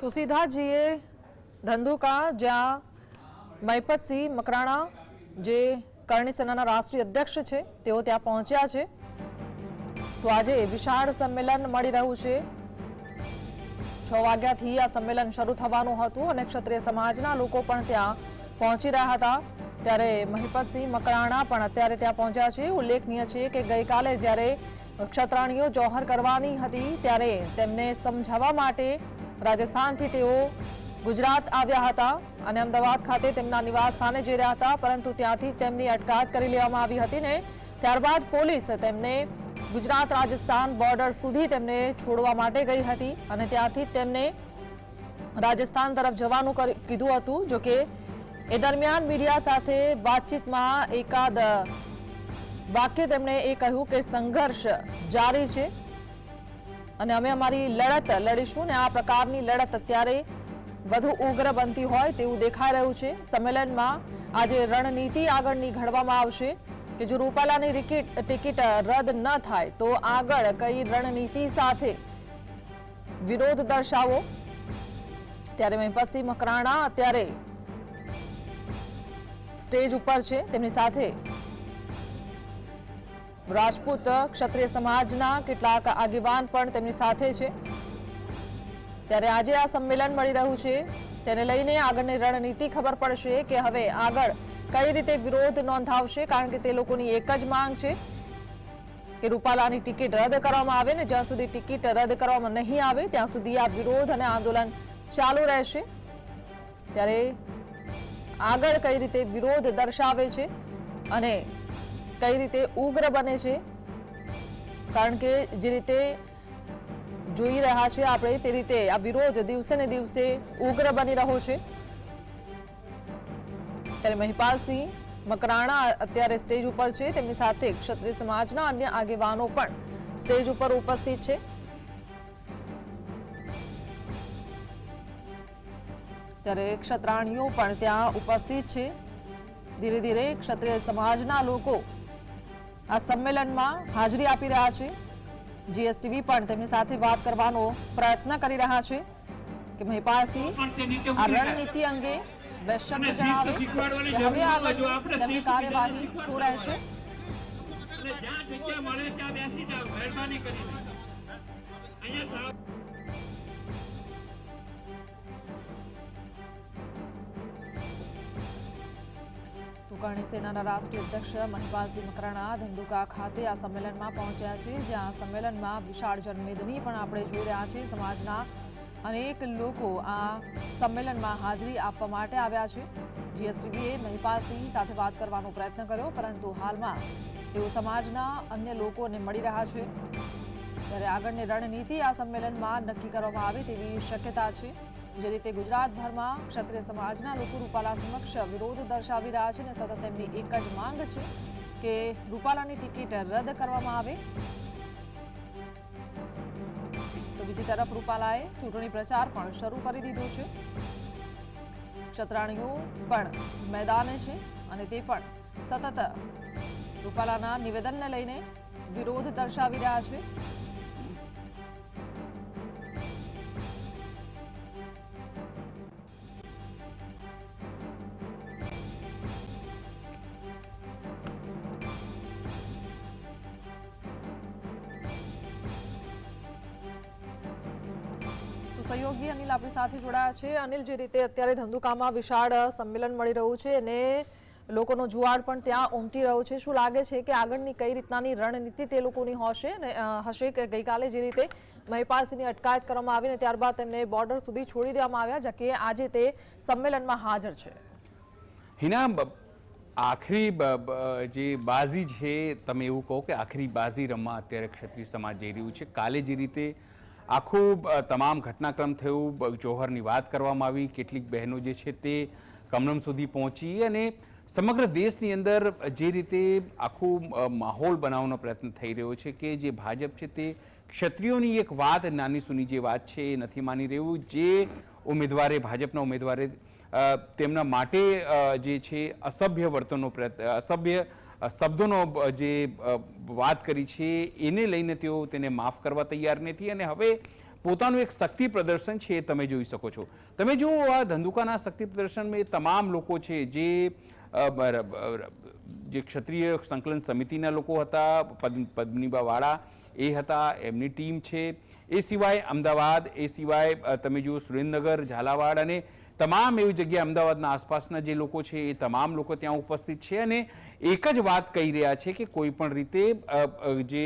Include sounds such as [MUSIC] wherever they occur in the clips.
તો સીધા ધંધુકા, જ્યાં મહિપતસિંહ મકરાણા, જે કરણી સેનાના રાષ્ટ્રીય અધ્યક્ષ છે, તેઓ ત્યાં પહોંચ્યા છે. તો આજે વિશાળ સંમેલન મળી રહ્યું છે. છ વાગ્યાથી આ સંમેલન શરૂ થવાનું હતું અને ક્ષત્રિય સમાજના લોકો પણ ત્યાં પહોંચી રહ્યા હતા. ત્યારે મહિપતસિંહ મકરાણા પણ અત્યારે ત્યાં પહોંચ્યા છે. ઉલ્લેખનીય છે કે ગઈકાલે જ્યારે ક્ષત્રાણીઓ જોહર કરવાની હતી, ત્યારે તેમને સમજાવવા માટે રાજસ્થાનથી તેઓ ગુજરાત આવ્યા હતા અને અમદાવાદ ખાતે તેમના નિવાસ સ્થાને જઈ રહ્યા હતા, પરંતુ ત્યાંથી તેમની અટકાયત કરી લેવામાં આવી હતી ને ત્યારબાદ પોલીસ તેમને ગુજરાત રાજસ્થાન બોર્ડર સુધી તેમને છોડવા માટે ગઈ હતી અને ત્યાંથી તેમને રાજસ્થાન તરફ જવાનું કીધું હતું, જો કે એ દરમિયાન મીડિયા સાથે વાતચીતમાં એકાદ વાક્ય તેમણે એ કહ્યું કે સંઘર્ષ જારી છે. અને અમે અમારી લડત લડીશું ને આ પ્રકારની લડત અત્યારે વધુ ઉગ્ર બનતી હોય તેવું દેખાઈ રહ્યું છે. સંમેલનમાં આજે રણનીતિ આગળની ઘડવામાં આવશે કે જો રૂપાલાની ટિકિટ ટિકિટ રદ ન થાય તો આગળ કઈ રણનીતિ સાથે વિરોધ દર્શાવો? ત્યારે મહિપતસિંહ મકરાણા અત્યારે સ્ટેજ ઉપર છે. તેમની સાથે રાજપૂત ક્ષત્રિય સમાજના કેટલાક આગેવાન પણ તેમની સાથે છે. ત્યારે આજે આ સંમેલન મળી રહ્યું છે. તેને લઈને આગળની રણનીતિ ખબર પડશે કે હવે આગળ કઈ રીતે વિરોધ નોંધાવશે, કારણ કે તે લોકોની એક જ માંગ છે કે રૂપાલાની ટિકિટ રદ કરવામાં આવે ને જ્યાં સુધી ટિકિટ રદ કરવામાં નહીં આવે, ત્યાં સુધી આ વિરોધ અને આંદોલન ચાલુ રહેશે. ત્યારે આગળ કઈ રીતે વિરોધ દર્શાવે છે અને કઈ રીતે ઉગ્ર બને છે? કારણ કે જે રીતે જોઈ રહ્યા છે આપણે, તે રીતે આ વિરોધ દિવસે ને દિવસે ઉગ્ર બની રહ્યો છે. ત્યારે મહિપાલસિંહ મકરાણા અત્યારે સ્ટેજ ઉપર છે. તેમની સાથે ક્ષત્રિય સમાજના અન્ય આગેવાનો પણ સ્ટેજ ઉપર ઉપસ્થિત છે. ત્યારે ક્ષત્રાણીઓ પણ ત્યાં ઉપસ્થિત છે. ધીરે ધીરે ક્ષત્રિય સમાજના લોકો આ સંમેલનમાં હાજરી આપી રહ્યા છે. જીએસટીવી પણ તેમની સાથે વાત કરવાનો પ્રયત્ન કરી રહ્યા છે કે મહિપાલસિંહ આ રણનીતિ અંગે શબ્દ જણાવે કે હવે આગળ તેમની કાર્યવાહી શું રહેશે? જ્યાં જગ્યા મળે ત્યાં બેસી જાવ મહેરબાની કરીને. અહીંયા તુકાણી સેનાના રાષ્ટ્રીય અધ્યક્ષ મહિપાલસિંહ મકરાણા ધંધુકા ખાતે આ સંમેલનમાં પહોંચ્યા છે. જ્યાં સંમેલનમાં વિશાળ જનમેદની પણ આપણે જોઈ રહ્યા છીએ. સમાજના અનેક લોકો આ સંમેલનમાં હાજરી આપવા માટે આવ્યા છે. જીએસટીવીએ મહિપાલસિંહ સાથે વાત કરવાનો પ્રયત્ન કર્યો, પરંતુ હાલમાં તેઓ સમાજના અન્ય લોકોને મળી રહ્યા છે. ત્યારે આગળની રણનીતિ આ સંમેલનમાં નક્કી કરવામાં આવે તેવી શક્યતા છે. જે રીતે ગુજરાતભરમાં ક્ષત્રિય સમાજના લોકો રૂપાલા સમક્ષ વિરોધ દર્શાવી રહ્યા છે અને સતત તેમની એક જ માંગ છે કે રૂપાલાની ટિકિટ રદ કરવામાં આવે. તો બીજી તરફ રૂપાલાએ ચૂંટણી પ્રચાર પણ શરૂ કરી દીધો છે. ક્ષત્રાણીઓ પણ મેદાને છે અને તે પણ સતત રૂપાલાના નિવેદનને લઈને વિરોધ દર્શાવી રહ્યા છે. સહયોગી અનિલ આપણી સાથે જોડાયા છે. અનિલ, જે રીતે અત્યારે ધંધુકામાં વિશાળ સંમેલન મળી રહ્યું છે અને લોકોનો જુવાડ પણ ત્યાં ઉમટી રહ્યો છે. શું લાગે છે કે આગળની કઈ રીતનાની રણનીતિ તે લોકોની હશે ને હશે કે ગઈકાલે જે રીતે મહિપાલસિંહની અટકાયત કરવામાં આવી ને ત્યારબાદ તેમને બોર્ડર સુધી છોડી દેવામાં આવ્યા જો કે આજે તે સંમેલનમાં હાજર છે? હિના આખરી જે બાજી છે, તમે એવું કહો કે આખરી બાજી રમવા અત્યારે ક્ષત્રિય સમાજ જઈ રહ્યું છે. કાલે જે રીતે આખું તમામ ઘટનાક્રમ થયું જોહરની વાત કરવામાં આવી, કેટલીક બહેનો જે છે તે કમલમ સુધી પહોંચી અને સમગ્ર દેશની અંદર જે રીતે આખું માહોલ બનાવવાનો પ્રયત્ન થઈ રહ્યો છે કે જે ભાજપ છે તે ક્ષત્રિયોની એક વાત, નાની સુની જે વાત છે એ નથી માની રહ્યું, જે ઉમેદવારે, ભાજપના ઉમેદવારે તેમના માટે જે છે અસભ્ય વર્તનનો પ્રયત્ન, અસભ્ય શબ્દોનો જે વાત કરી છે, એને લઈને તેઓ તેને માફ કરવા તૈયાર નથી અને હવે પોતાનું એક શક્તિ પ્રદર્શન છે એ તમે જોઈ શકો છો. તમે જુઓ, આ ધંધુકાના શક્તિ પ્રદર્શનમાં તમામ લોકો છે જે જે ક્ષત્રિય સંકલન સમિતિના લોકો હતા પદ્મ પદ્મનીબા વાળા એ હતા, એમની ટીમ છે. એ સિવાય અમદાવાદ, એ સિવાય તમે જુઓ સુરેન્દ્રનગર, ઝાલાવાડ અને તમામ એવી જગ્યા અમદાવાદના આસપાસના જે લોકો છે એ તમામ લોકો ત્યાં ઉપસ્થિત છે અને એક જ વાત કહી રહ્યા છે કે કોઈ પણ રીતે જે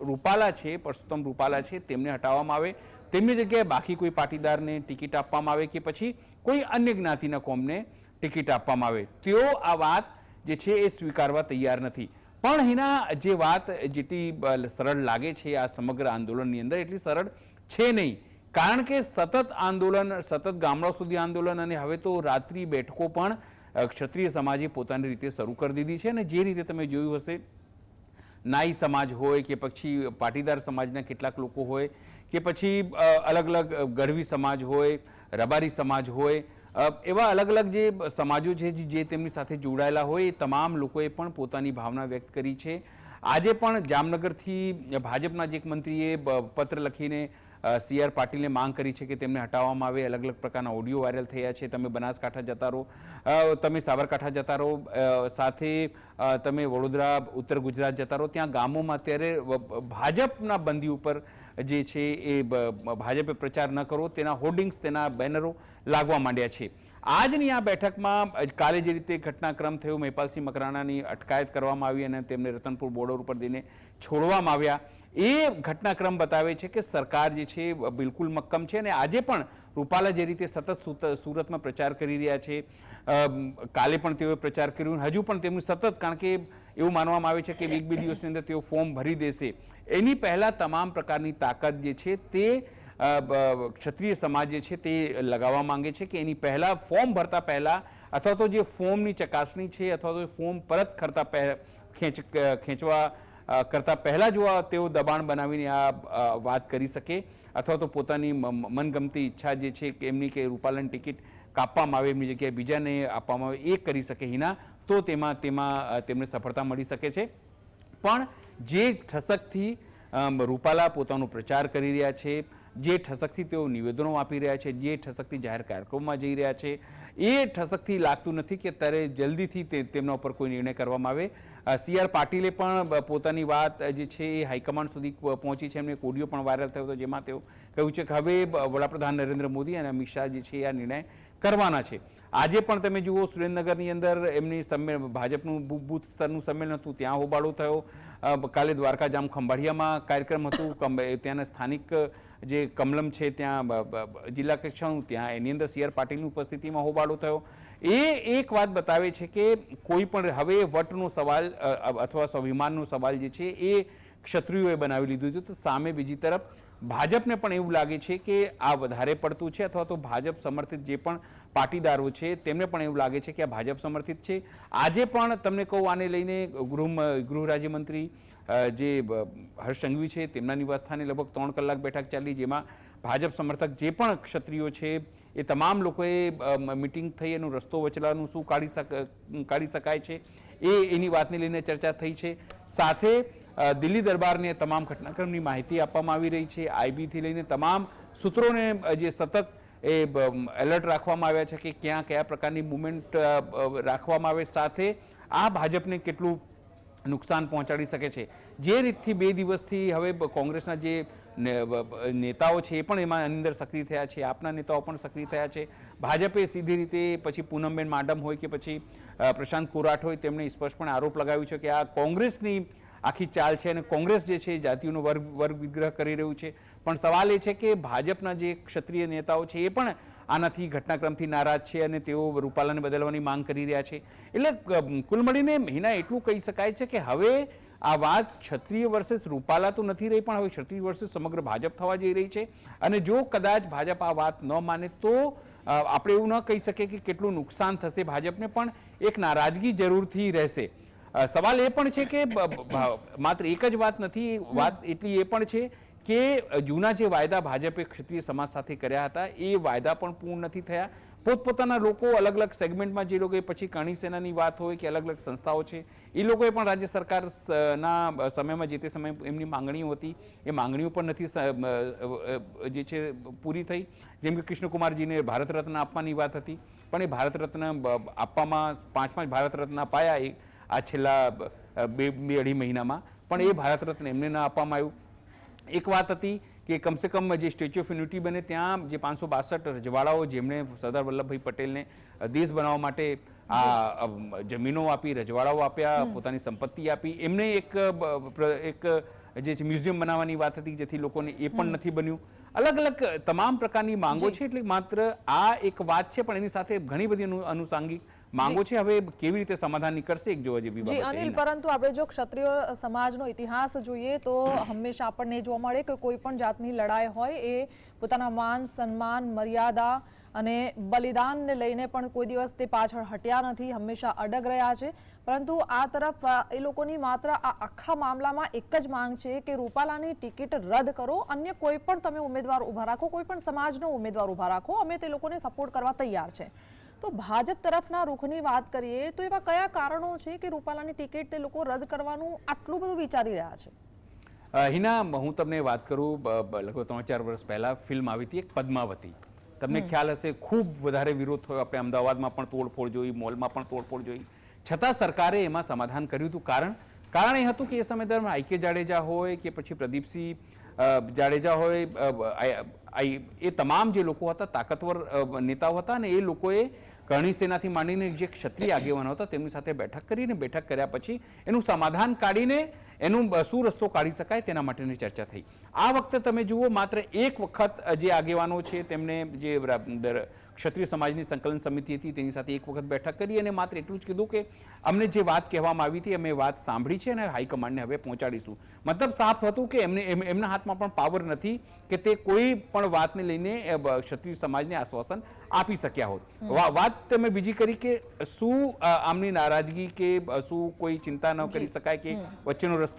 રૂપાલા છે, પરસોત્તમ રૂપાલા છે, તેમને હટાવવામાં આવે, તેમની જગ્યાએ બાકી કોઈ પાટીદારને ટિકિટ આપવામાં આવે કે પછી કોઈ અન્ય જ્ઞાતિના કોમને ટિકિટ આપવામાં આવે, તેઓ આ વાત જે છે એ સ્વીકારવા તૈયાર નથી. પણ એના જે વાત જેટલી સરળ લાગે છે આ સમગ્ર આંદોલનની અંદર, એટલી સરળ છે નહીં. કારણ કે સતત આંદોલન, સતત ગામડાઓ સુધી આંદોલન અને હવે તો રાત્રિ બેઠકો પણ ક્ષત્રિય સમાજે પોતાની રીતે શરૂ કરી દીધી છે અને જે રીતે તમે જોયું હશે, નાઈ સમાજ હોય કે પછી પાટીદાર સમાજના કેટલાક લોકો હોય કે પછી અલગ અલગ ગરવી સમાજ હોય, રબારી સમાજ હોય એવા અલગ અલગ જે સમાજો છે જે તેમની સાથે જોડાયેલા હોય એ તમામ લોકોએ પણ પોતાની ભાવના વ્યક્ત કરી છે. આજે પણ જામનગરથી ભાજપના જ એક મંત્રીએ પત્ર લખીને સી આર પાટીલને માંગ કરી છે કે તેમને હટાવવામાં આવે. અલગ અલગ પ્રકારના ઓડિયો વાયરલ થયા છે. તમે બનાસકાંઠા જતા રહો. તમે સાબરકાંઠા જતા રહો. સાથે તમે વડોદરા, ઉત્તર ગુજરાત જતા રહો. ત્યાં ગામોમાં અત્યારે ભાજપના બંદી ઉપર જે છે એ ભાજપે પ્રચાર ન કરો. તેના હોર્ડિંગ્સ, તેના બેનરો લાગવા માંડ્યા છે. આજની આ બેઠકમાં કાલે જે રીતે ઘટનાક્રમ થયો, મહેપાલસિંહ મકરાણાની અટકાયત કરવામાં આવી અને તેમને રતનપુર બોર્ડર ઉપર દઈને છોડવામાં આવ્યા. એ ઘટનાક્રમ બતાવે છે કે સરકાર જે છે બિલકુલ મક્કમ છે અને આજે પણ રૂપાલા જે રીતે સતત સુત- સુરતમાં પ્રચાર કરી રહ્યા છે કાલે પણ તેઓએ પ્રચાર કર્યો હજુ પણ તેમનું સતત, કારણ કે એવું માનવામાં આવે છે કે એક બે દિવસની અંદર તેઓ ફોર્મ ભરી દેશે. એની પહેલાં તમામ પ્રકારની તાકાત જે છે તે ક્ષત્રિય સમાજ જે છે તે લગાવવા માંગે છે કે એની પહેલાં ફોર્મ ભરતા પહેલાં અથવા તો જે ફોર્મની ચકાસણી છે અથવા તો ફોર્મ પરત કરતા ખેંચ, ખેંચવા કરતા પહેલાં જો તેઓ દબાણ બનાવીને આ વાત કરી શકે અથવા તો પોતાની મનગમતી ઈચ્છા જે છે કે એમની કે રૂપાલન ટિકિટ કાપવામાં આવે, એમની જગ્યાએ બીજાને આપવામાં આવે, એ કરી શકે હિના, તો તેમાં તેમાં તેમને સફળતા મળી શકે છે. પણ જે ઠસકથી રૂપાલા પોતાનો પ્રચાર કરી રહ્યા છે જે ઠસકથી તેઓ નિવેદનો આપી રહ્યા છે, જે ઠસકથી જાહેર કાર્યક્રમમાં જઈ રહ્યા છે, એ ઠસકથી લાગતું નથી કે ત્યારે જલ્દીથી તેમના ઉપર કોઈ નિર્ણય કરવામાં આવે. સી આર પાટીલે પણ પોતાની વાત જે છે એ હાઈકમાન્ડ સુધી પહોંચી છે. એમને એક ઓડિયો પણ વાયરલ થયો હતો જેમાં તેઓ કહ્યું છે કે હવે વડાપ્રધાન નરેન્દ્ર મોદી અને અમિત શાહ જે છે આ નિર્ણય કરવાના છે. આજે પણ તમે જુઓ સુરેન્દ્રનગરની અંદર એમની સંમેલન ભાજપનું બૂથ સ્તરનું સંમેલન હતું ત્યાં હોબાળો થયો. કાલે દ્વારકા જામ ખંભાળિયામાં કાર્યક્રમ હતું. [LAUGHS] ત્યાંના સ્થાનિક જે કમલમ છે ત્યાં જિલ્લા કક્ષાનું ત્યાં એની અંદર સી આર પાટીલની ઉપસ્થિતિમાં હોબાળો થયો. એ એક વાત બતાવે છે કે કોઈ પણ હવે વટનો સવાલ અથવા સ્વાભિમાનનો સવાલ જે છે એ ક્ષત્રિયોએ બનાવી લીધું છે. તો સામે બીજી તરફ ભાજપને પણ એવું લાગે છે કે આ વધારે પડતું છે અથવા તો ભાજપ સમર્થિત જે પણ પાટીદારો છે, તેમને પણ એવું લાગે છે કે આ ભાજપ સમર્થિત છે. આજે પણ તમને કહું, આને લઈને ગૃહ ગૃહ રાજ્યમંત્રી જે હર્ષ સંઘવી છે, તેમના નિવાસસ્થાને લગભગ ત્રણ કલાક બેઠક ચાલી, જેમાં ભાજપ સમર્થક જે પણ ક્ષત્રિયો છે, એ તમામ લોકોએ મિટિંગ થઈ એનો રસ્તો વચલાનું શું કાઢી શક, કાઢી શકાય છે, એ, એની વાતને લઈને ચર્ચા થઈ છે. સાથે દિલ્હી દરબારને તમામ ઘટનાક્રમની માહિતી આપવામાં આવી રહી છે. આઈબીથી લઈને તમામ સૂત્રોને જે સતત એ એલર્ટ રાખવામાં આવ્યા છે કે ક્યાં કયા પ્રકારની મુવમેન્ટ રાખવામાં આવે સાથે આ ભાજપને કેટલું નુકસાન પહોંચાડી શકે છે. જે રીતથી બે દિવસથી હવે કોંગ્રેસના જે નેતાઓ છે એ પણ એમાં અંદર સક્રિય થયા છે, આપના નેતાઓ પણ સક્રિય થયા છે. ભાજપે સીધી રીતે પછી પૂનમબેન માડમ હોય કે પછી પ્રશાંત કોરાટ હોય, તેમણે સ્પષ્ટપણે આરોપ લગાવ્યો છે કે આ કોંગ્રેસની આખી ચાલ છે અને કોંગ્રેસ જે છે જાતિઓનો વર્ગ વર્ગ વિગ્રહ કરી રહ્યું છે. પણ સવાલ એ છે કે ભાજપના જે ક્ષત્રિય નેતાઓ છે એ પણ આનાથી ઘટનાક્રમથી નારાજ છે અને તેઓ રૂપાલાને બદલવાની માંગ કરી રહ્યા છે. એટલે કુલ મળીને મહિના એટલું કહી શકાય છે કે હવે આ વાત ક્ષત્રિય વર્ષે રૂપાલા તો નથી રહી, પણ હવે ક્ષત્રિય વર્ષે સમગ્ર ભાજપ થવા જઈ રહી છે. અને જો કદાચ ભાજપ આ વાત ન માને તો આપણે એવું ન કહી શકીએ કે કેટલું નુકસાન થશે ભાજપને, પણ એક નારાજગી જરૂરથી રહેશે. સવાલ એ પણ છે કે માત્ર એક જ વાત નથી, વાત એટલી એ પણ છે કે જૂના જે વાયદા ભાજપે ક્ષત્રિય સમાજ સાથે કર્યા હતા, એ વાયદા પણ પૂર્ણ નથી થયા. પોતપોતાના લોકો અલગ અલગ સેગમેન્ટમાં જે લોકો પછી કણી સેનાની વાત હોય કે અલગ અલગ સંસ્થાઓ છે, એ લોકોએ પણ રાજ્ય સરકારના સમયમાં જે તે સમયે એમની માંગણીઓ હતી, એ માંગણીઓ પણ નથી જે છે પૂરી થઈ. જેમ કે કૃષ્ણકુમારજીને ભારત રત્ન આપવાની વાત હતી, પણ એ ભારત રત્ન આપવામાં પાંચ પાંચ ભારત રત્ન અપાયા એ આ છેલ્લા બે બે અઢી મહિનામાં. પણ એ ભારત રત્ન એમને ન આપવામાં આવ્યું. એક વાત હતી કે કમસે કમ જે સ્ટેચ્યુ ઓફ યુનિટી બને ત્યાં જે પાંચસો બાસઠ રજવાડાઓ જેમણે સરદાર વલ્લભભાઈ પટેલને દેશ બનાવવા માટે આ જમીનો આપી રજવાડાઓ આપ્યા પોતાની સંપત્તિ આપી. એમને એક એક જે મ્યુઝિયમ બનાવવાની વાત હતી જેથી લોકોને એ પણ નથી બન્યું. અલગ અલગ તમામ પ્રકારની માંગો છે એટલે માત્ર આ એક વાત છે પણ એની સાથે ઘણી બધી અનુ- અનુસાંગિક માંગો છે હવે કેવી રીતે સમાધાન નીકળશે એક જોવા જેવી જી બાબત અનિલ પરંતુ આપણે જો ક્ષત્રિય સમાજનો ઇતિહાસ જોઈએ તો હંમેશા આપણને જોવા મળે કે કોઈ પણ જાતની લડાઈ હોય એ પોતાના માન સન્માન મર્યાદા અને બલિદાનને લઈને પણ કોઈ દિવસ તે પાછળ હટ્યા નથી હંમેશા અડગ રહ્યા છે. પરંતુ આ તરફ એ લોકોની માત્ર આ આખા મામલામાં એક જ માંગ છે કે રૂપાલાની ટિકિટ રદ કરો અન્ય કોઈ પણ તમે ઉમેદવાર ઊભા રાખો કોઈ પણ સમાજનો ઉમેદવાર ઊભા રાખો અમે તે લોકોને સપોર્ટ કરવા તૈયાર છે. તો ભાજપ તરફના રૂખની વાત કરીએ તો એવા કયા કારણો છે કે રૂપાલાની ટિકિટ તે લોકો રદ કરવાનું આટલું બધું વિચારી રહ્યા છે? હિના હું તમને વાત કરું લગભગ ત્રણ ચાર વર્ષ પહેલાં ફિલ્મ આવી હતી એક પદ્માવતી. તમને ખ્યાલ હશે ખૂબ વધારે વિરોધ થયો. આપણે અમદાવાદમાં પણ તોડફોડ જોઈ મોલમાં પણ તોડફોડ જોઈ. છતાં સરકારે એમાં સમાધાન કર્યું હતું. કારણ કારણ એ હતું કે એ સમય દરમિયાન આઈ કે જાડેજા હોય કે પછી પ્રદીપસિંહ જાડેજા હોય એ તમામ જે લોકો હતા તાકતવર નેતાઓ હતા અને એ લોકોએ કરણી સેનાથી માંડીને જે ક્ષત્રિય આગેવાનો હતા, તેમની સાથે બેઠક કરીને બેઠક કર્યા પછી એનું સમાધાન કાઢીને એનું શું રસ્તો કાઢી શકાય તેના માટેની ચર્ચા થઈ. આ વખતે તમે જુઓ માત્ર એક વખત જે આગેવાનો છે તેમને જે ક્ષત્રિય સમાજની સંકલન સમિતિ હતી તેની સાથે એક વખત બેઠક કરી અને માત્ર એટલું જ કીધું કે અમને જે વાત કહેવામાં આવી હતી અમે વાત સાંભળી છે અને હાઈકમાન્ડને હવે પહોંચાડીશું. મતલબ સાફ હતું કે એમને એમ- એમના હાથમાં પણ પાવર નથી કે તે કોઈ પણ વાતને લઈને ક્ષત્રિય સમાજને આશ્વાસન આપી શક્યા હોત. વાત તમે બીજી કરી કે શું આમની નારાજગી કે શું કોઈ ચિંતા ન કરી શકાય કે વચ્ચેનો રસ્તો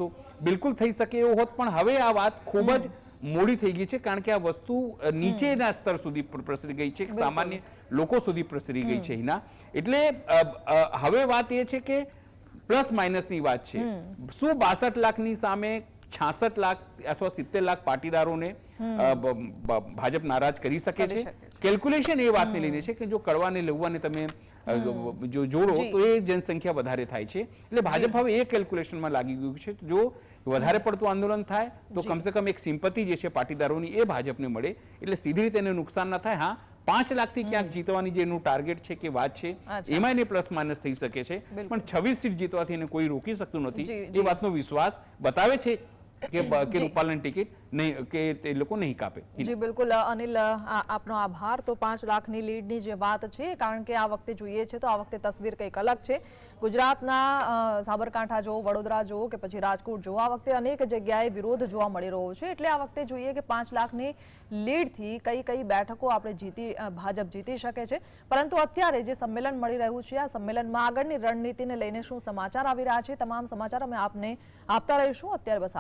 બિલકુલ થઈ શકે એવું હોત પણ હવે આ વાત ખૂબ જ મોડી થઈ ગઈ છે કારણ કે આ વસ્તુ નીચેના સ્તર સુધી પ્રસરી ગઈ છે સામાન્ય લોકો સુધી પ્રસરી ગઈ છે હિના એટલે હવે વાત એ છે કે પ્લસ માઇનસની વાત છે. શું બાસઠ લાખની સામે છાસઠ લાખ અથવા સિત્તેર લાખ પાટીદારોને ભાજપ નારાજ કરી શકે છે? કેલ્ક્યુલેશન એ વાતને લઈને છે કે જો કડવાને લેવાને તમે જો જોડો તો એ જનસંખ્યા વધારે થાય છે. એટલે ભાજપ હવે એ કેલ્ક્યુલેશનમાં લાગી ગયું છે. જો વધારે પડતું આંદોલન થાય તો કમસે કમ એક સિમ્પતિ જે છે પાટીદારોની એ ભાજપને મળે. એટલે સીધી રીતે એને નુકસાન ના થાય. હા પાંચ લાખથી ક્યાંક જીતવાની જે એનું ટાર્ગેટ છે કે વાત છે એમાં એને પ્લસ માઇનસ થઈ શકે છે. પણ છવ્વીસ સીટ જીતવાથી એને કોઈ રોકી શકતું નથી. એ વાતનો વિશ્વાસ બતાવે છે કે કે. રૂપાલાની ટિકિટ નહીં કે તે લોકો નહીં કાપે. જી. બિલકુલ અનિલ આપનો આભાર. તો પાંચ લાખની લીડની જે વાત છે કારણ કે આ વખતે જોઈએ છે તો આ વખતે તસવીર કંઈક અલગ છે. ગુજરાતના સાબરકાંઠા જો વડોદરા જો કે પછી રાજકોટ જો આ વખતે અનેક જગ્યાએ વિરોધ જોવા મળી રહ્યો છે. એટલે આ વખતે જોઈએ કે પાંચ લાખની લીડથી કઈ કઈ બેઠકો આપણે જીતી ભાજપ જીતી શકે છે. પરંતુ અત્યારે જે સંમેલન મળી રહ્યું છે આ સંમેલનમાં આગળની રણનીતિને લઈને શું સમાચાર આવી રહ્યા છે તમામ સમાચાર અમે આપને આપતા રહીશું. અત્યારે બસ